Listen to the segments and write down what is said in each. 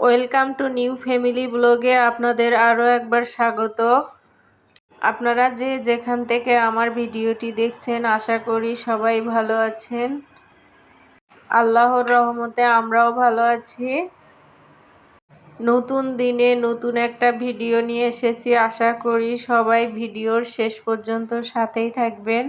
Welcome to new family ব্লগে আপনাদের আরও একবার স্বাগত। আপনারা যে যেখান থেকে আমার ভিডিওটি দেখছেন, আশা করি সবাই ভালো আছেন। আল্লাহর রহমতে আমরাও ভালো আছি। নতুন দিনে নতুন একটা ভিডিও নিয়ে এসেছি। আশা করি সবাই ভিডিওর শেষ পর্যন্ত সাথেই থাকবেন।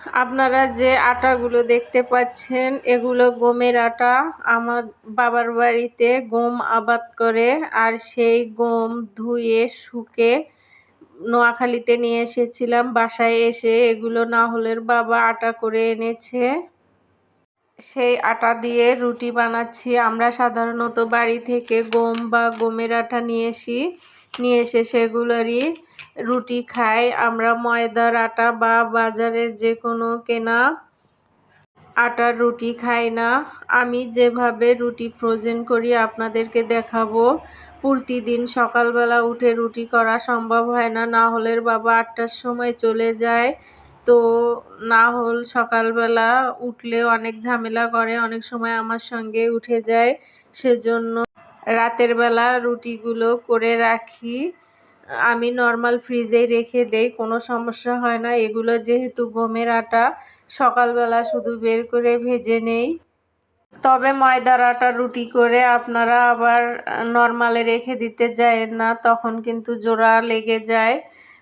আপনারা যে আটাগুলো দেখতে পাচ্ছেন, এগুলো গমের আটা। আমার বাবার বাড়িতে গম আবাদ করে আর সেই গম ধুয়ে, শুকে নোয়াখালীতে নিয়ে এসেছিলাম। বাসায় এসে এগুলো না হলের বাবা আটা করে এনেছে। সেই আটা দিয়ে রুটি বানাচ্ছি। আমরা সাধারণত বাড়ি থেকে গম বা গমের আটা নিয়ে আসি নিয়ে এসে সেগুলোরই রুটি খাই আমরা ময়দার আটা বা বাজারের যে কোনো কেনা আটার রুটি খাই না। আমি যেভাবে রুটি ফ্রোজেন করি আপনাদেরকে দেখাবো। প্রতিদিন সকালবেলা উঠে রুটি করা সম্ভব হয় না। না হলের বাবা আটটার সময় চলে যায়। তো না হল সকালবেলা উঠলে অনেক ঝামেলা করে, অনেক সময় আমার সঙ্গে উঠে যায়। সেজন্য রাতের বেলা রুটিগুলো করে রাখি। আমি নর্মাল ফ্রিজেই রেখে দেই, কোনো সমস্যা হয় না। এগুলো যেহেতু গমের আটা, সকালবেলা শুধু বের করে ভেজে নেই। তবে ময়দার আটা রুটি করে আপনারা আবার নর্মালে রেখে দিতে যায় না, তখন কিন্তু জোড়া লেগে যায়।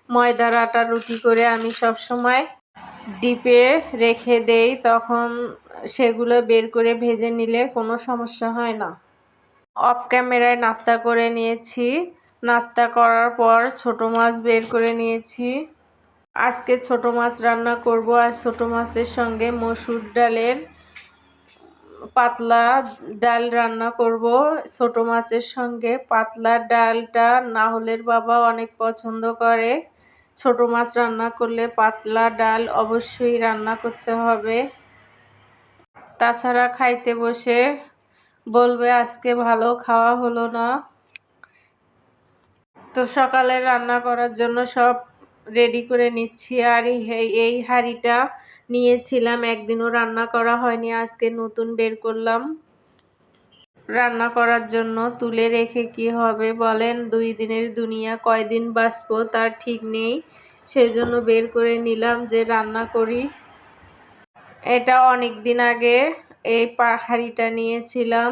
ময়দার আটা রুটি করে আমি সব সময় ডিপে রেখে দেই, তখন সেগুলো বের করে ভেজে নিলে কোনো সমস্যা হয় না। অফ ক্যামেরায় নাস্তা করে নিয়েছি। নাস্তা করার পর ছোট মাছ বের করে নিয়েছি। আজকে ছোট মাছ রান্না করব আর ছোট মাছের সঙ্গে মসুর ডালের পাতলা ডাল রান্না করব। ছোট মাছের সঙ্গে পাতলা ডালটা না হলের বাবা অনেক পছন্দ করে। ছোট মাছ রান্না করলে পাতলা ডাল অবশ্যই রান্না করতে হবে। তাছাড়া খাইতে বসে বলবে, আজকে ভালো খাওয়া হলো না। তো সকালে রান্না করার জন্য সব রেডি করে নিচ্ছি। আর এই হাঁড়িটা নিয়েছিলাম, একদিনও রান্না করা হয়নি, আজকে নতুন বের করলাম। রান্না করার জন্য তুলে রেখে কি হবে বলেন? দুই দিনের দুনিয়া, কয়দিন বাঁচবো তার ঠিক নেই। সেই জন্য বের করে নিলাম যে রান্না করি। এটা অনেক দিন আগে এই হাঁড়িটা নিয়েছিলাম।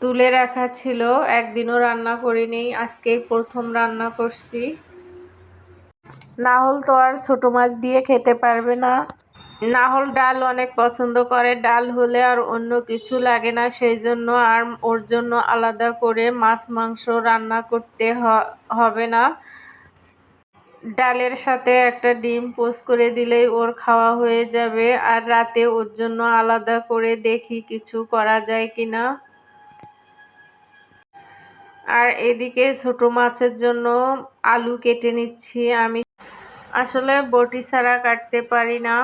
তুলে রাখা ছিল। একদিনও রান্না করিনি। আজকেই প্রথম রান্না করছি। নাহল তো আর ছোট মাছ দিয়ে খেতে পারবে না। নাহল ডাল অনেক পছন্দ করে। ডাল হলে আর অন্য কিছু লাগে না। সেই জন্য আর ওর জন্য আলাদা করে মাছ, মাংস রান্না করতে হবে না। ডালের সাথে একটা ডিম পোস্ট করে দিলেই ওর খাওয়া হয়ে যাবে। আর রাতে ওর জন্য আলাদা করে দেখি কিছু করা যায় কি না আর এদিকে ছোট মাছের জন্য আলু কেটে নিচ্ছি আমি। আসলে বটি ছাড়া কাটতে পারি না।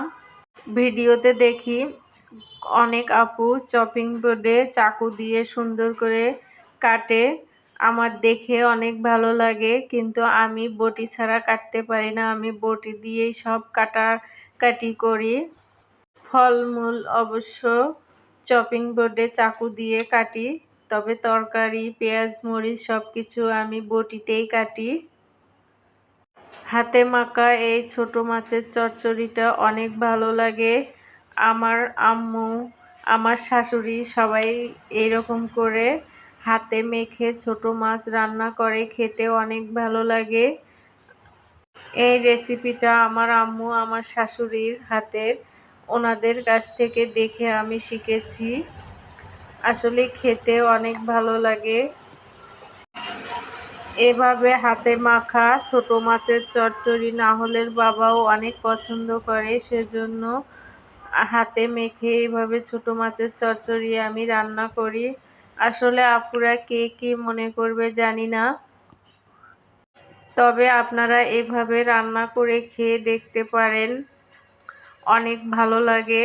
ভিডিওতে দেখি অনেক আপু চপিং বোর্ডে চাকু দিয়ে সুন্দর করে কাটে। আমার দেখে অনেক ভালো লাগে, কিন্তু আমি বটি ছাড়া কাটতে পারি না। আমি বটি দিয়েই সব কাটাকাটি করি। ফলমূল অবশ্য চপিং বোর্ডে চাকু দিয়ে কাটি, তবে তরকারি, পেঁয়াজ, মরিচ সব কিছু আমি বটিতেই কাটি। হাতে মাখা এই ছোট মাছের চচ্চড়িটা অনেক ভালো লাগে। আমার আম্মু, আমার শাশুড়ি সবাই এইরকম করে হাতে মেখে ছোট মাছ রান্না করে, খেতে অনেক ভালো লাগে। এই রেসিপিটা আমার আম্মু, আমার শাশুড়ির হাতের, ওনাদের কাছ থেকে দেখে আমি শিখেছি। আসলে খেতে অনেক ভালো লাগে। এভাবে হাতে মাখা ছোট মাছের চচ্চড়ি নাহলের বাবাও অনেক পছন্দ করে, সেজন্য হাতে মেখে এভাবে ছোট মাছের চচ্চড়ি আমি রান্না করি। আসলে আপুরা কে কি মনে করবে জানি না। তবে আপনারা এভাবে রান্না করে খেয়ে দেখতে পারেন। অনেক ভালো লাগে।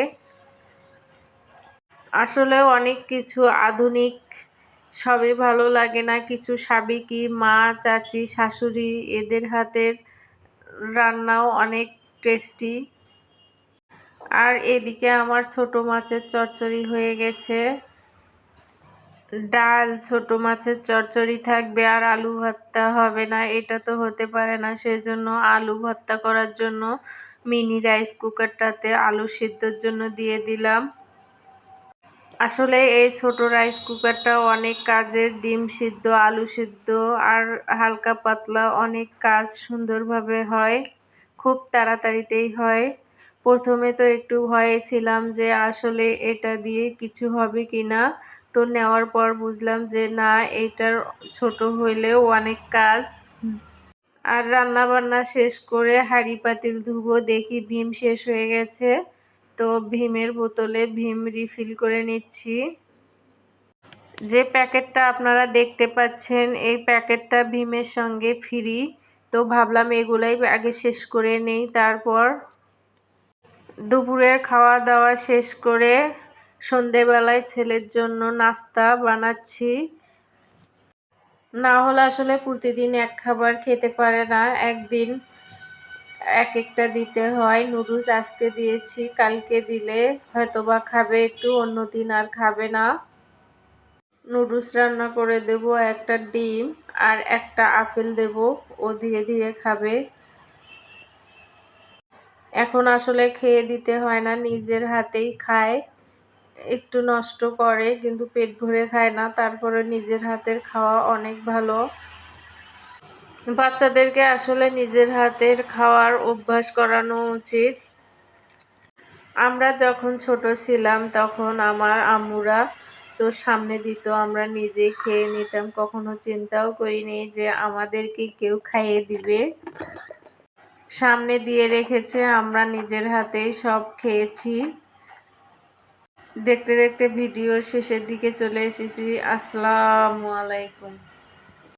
আসলে অনেক কিছু আধুনিক, সবই ভালো লাগে না। কিছু সাবেকি মা, চাচি, শাশুড়ি এদের হাতের রান্নাও অনেক টেস্টি আর এদিকে আমার ছোট মাছের চচ্চড়ি হয়ে গেছে। ডাল, ছোট মাছের চচ্চড়ি থাকবে আর আলু ভর্তা হবে না, এটা তো হতে পারে না। সেজন্য আলু ভর্তা করার জন্য মিনি রাইস কুকারটাতে আলু সিদ্ধর জন্য দিয়ে দিলাম। আসলে এই ছোট রাইস কুকারটা অনেক কাজের, ডিম সিদ্ধ, আলু সিদ্ধ আর হালকা পাতলা অনেক কাজ সুন্দরভাবে হয়, খুব তাড়াতাড়িতেই হয়। প্রথমে তো একটু ভয়ে ছিলাম যে আসলে এটা দিয়ে কিছু হবে কি না তো নেওয়ার পর বুঝলাম যে না এটার ছোট হইলেও অনেক কাজ। আর রান্না বান্না শেষ করে হাঁড়ি পাতিল ধুবো দেখি ভীম শেষ হয়ে গেছে। তো ভীমের বোতলে ভীম রিফিল করে নিচ্ছি। যে প্যাকেটটা আপনারা দেখতে পাচ্ছেন এই প্যাকেটটা ভীমের সঙ্গে ফ্রি। তো ভাবলাম এগুলাই আগে শেষ করে নেই তারপর দুপুরের খাওয়া দাওয়া শেষ করে সন্ধেবেলায় ছেলের জন্য নাস্তা বানাচ্ছি। না হলে আসলে প্রতিদিন এক খাবার খেতে পারে না। একদিন এক একটা দিতে হয়। নুডলস আজকে দিয়েছি, কালকে দিলে হয়তো বা খাবে একটু অন্য দিন আর খাবে না। নুডলস রান্না করে দেব, একটা ডিম আর একটা আপেল দেব, ও ধীরে ধীরে খাবে। এখন আসলে খেয়ে দিতে হয় না, নিজের হাতেই খায়। একটু নষ্ট করে, কিন্তু পেট ভরে খায় না। তারপরে নিজের হাতের খাওয়া অনেক ভালো। বাচ্চাদেরকে আসলে নিজের হাতের খাওয়ার অভ্যাস করানো উচিত। আমরা যখন ছোট ছিলাম, তখন আমার আম্মুরা তো সামনে দিত, আমরা নিজেই খেয়ে নিতাম। কখনো চিন্তাও করিনি যে আমাদেরকে কেউ খাইয়ে দিবে। সামনে দিয়ে রেখেছে, আমরা নিজের হাতেই সব খেয়েছি। দেখতে দেখতে ভিডিওর শেষের দিকে চলে এসেছি। আসসালামু আলাইকুম।